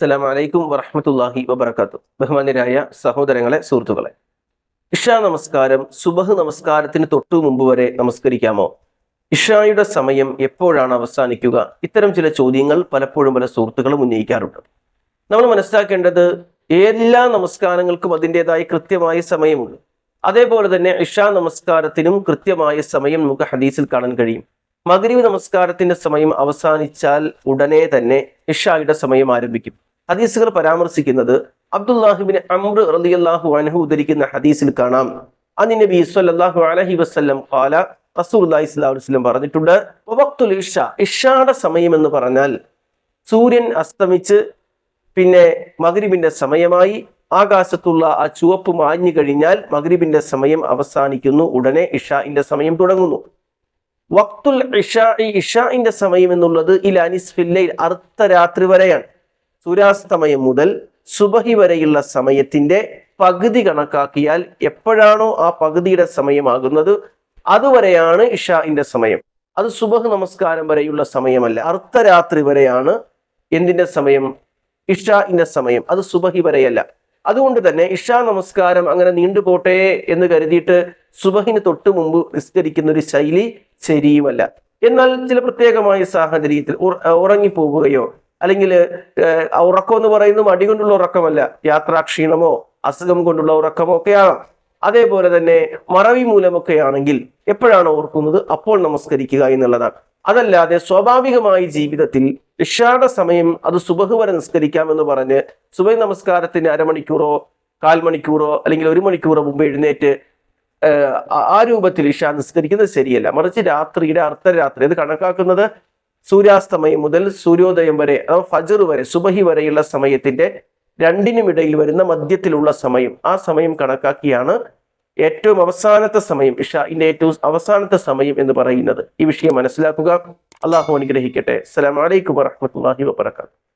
അസ്സലാമു അലൈക്കും വറഹ്മത്തുള്ളാഹി വബറകാത്തു. ബഹുമാന്യരായ സഹോദരങ്ങളെ സുഹൃത്തുക്കളെ. ഇഷാ നമസ്കാരം സുബഹ് നമസ്കാരത്തിന് തൊട്ടു മുമ്പ് വരെ നമസ്കരിക്കാമോ? ഇഷായുടെ സമയം എപ്പോഴാണ് അവസാനിക്കുക? ഇത്തരം ചില ചോദ്യങ്ങൾ പലപ്പോഴും പല സുഹൃത്തുക്കളും ഉന്നയിക്കാറുണ്ട്. നമ്മൾ മനസ്സിലാക്കേണ്ടത് എല്ലാ നമസ്കാരങ്ങൾക്കും അതിന്റെതായ കൃത്യമായ സമയമുണ്ട്. അതേപോലെ തന്നെ ഇഷാ നമസ്കാരത്തിനും കൃത്യമായ സമയം നമുക്ക് ഹദീസിൽ കാണാൻ കഴിയും. മകരീവ് നമസ്കാരത്തിന്റെ സമയം അവസാനിച്ചാൽ ഉടനെ തന്നെ ഇഷായുടെ സമയം ആരംഭിക്കും. ഹദീസുകൾ പരാമർശിക്കുന്നത് അബ്ദുല്ലാഹിബിൻ അമ്ര റളിയല്ലാഹു അനഹു ഉദ്ധരിക്കുന്ന ഹദീസിൽ കാണാം. അനി നബി സ്വല്ലല്ലാഹു അലൈഹി റസൂലുള്ളാഹി സ്വല്ലല്ലാഹു അലൈഹി വസല്ലം പറഞ്ഞിട്ടുണ്ട് വഖ്തുൽ ഇഷ ഇഷാടെ സമയം എന്ന് പറഞ്ഞാൽ സൂര്യൻ അസ്തമിച്ച് പിന്നെ മഗ്രിബിന്റെ സമയമായി ആകാശത്തുള്ള ആ ചുവപ്പ് മാഞ്ഞു കഴിഞ്ഞാൽ മഗ്രിബിന്റെ സമയം അവസാനിക്കുന്നു ഉടനെ ഇഷാഇന്റെ സമയം തുടങ്ങുന്നു. വക്തുൽ ഇഷാ ഇഷാഇന്റെ സമയം എന്നുള്ളത് ഇൽ അനിസ്ഫില്ലൈൽ അർദ്ധരാത്രി വരെയാണ്. സൂര്യാസ്തമയം മുതൽ സുബഹി വരെയുള്ള സമയത്തിന്റെ പകുതി കണക്കാക്കിയാൽ എപ്പോഴാണോ ആ പകുതിയുടെ സമയമാകുന്നത്? അതുവരെയാണ് ഇഷാഇന്റെ സമയം. അത് സുബഹ് നമസ്കാരം വരെയുള്ള സമയമല്ല. അർദ്ധരാത്രി വരെയാണ് എന്തിന്റെ സമയം? ഇഷാഇന്റെ സമയം. അത് സുബഹി വരെയല്ല. അതുകൊണ്ട് തന്നെ ഇഷാ നമസ്കാരം അങ്ങനെ നീണ്ടുപോട്ടെ എന്ന് കരുതിയിട്ട് സുബഹിന് തൊട്ട് മുമ്പ് നിസ്കരിക്കുന്ന ഒരു ശൈലി ശരിയുമല്ല എന്നാൽ ചില പ്രത്യേകമായ സാഹചര്യത്തിൽ ഉറ- ഉറങ്ങിപ്പോവുകയോ അല്ലെങ്കിൽ ഉറക്കം എന്ന് പറയുന്നത് മടി കൊണ്ടുള്ള ഉറക്കമല്ല. യാത്രാക്ഷീണമോ അസുഖം കൊണ്ടുള്ള ഉറക്കമോ ഒക്കെയാണ്. അതേപോലെ തന്നെ മറവി മൂലമൊക്കെയാണെങ്കിൽ എപ്പോഴാണ് ഓർക്കുന്നത്? അപ്പോൾ നമസ്കരിക്കുക എന്നുള്ളതാണ്. അതല്ലാതെ സ്വാഭാവികമായി ജീവിതത്തിൽ ഇഷാട സമയം അത് സുബഹ് വരെ നിസ്കരിക്കാമെന്ന് പറഞ്ഞ് സുബഹ് നമസ്കാരത്തിന് അരമണിക്കൂറോ കാൽ മണിക്കൂറോ അല്ലെങ്കിൽ ഒരു മണിക്കൂറോ മുമ്പ് എഴുന്നേറ്റ് ആ രൂപത്തിൽ ഇഷ നിസ്കരിക്കുന്നത് ശരിയല്ല. മറിച്ച് രാത്രിയുടെ അർദ്ധരാത്രി. അത് കണക്കാക്കുന്നത് സൂര്യാസ്തമയം മുതൽ സൂര്യോദയം വരെ അഥവാ ഫജർ വരെ സുബഹി വരെയുള്ള സമയത്തിന്റെ രണ്ടിനും ഇടയിൽ വരുന്ന മധ്യത്തിലുള്ള സമയം. ആ സമയം കണക്കാക്കിയാണ് ഏറ്റവും അവസാനത്തെ സമയം ഇഷാന്റെ ഏറ്റവും അവസാനത്തെ സമയം എന്ന് പറയുന്നത്. ഈ വിഷയം മനസ്സിലാക്കുക. അള്ളാഹു അനുഗ്രഹിക്കട്ടെ. അസ്സലാമലൈക്കും വറഹ്മത്തുള്ളാഹി വബറകാതുഹു.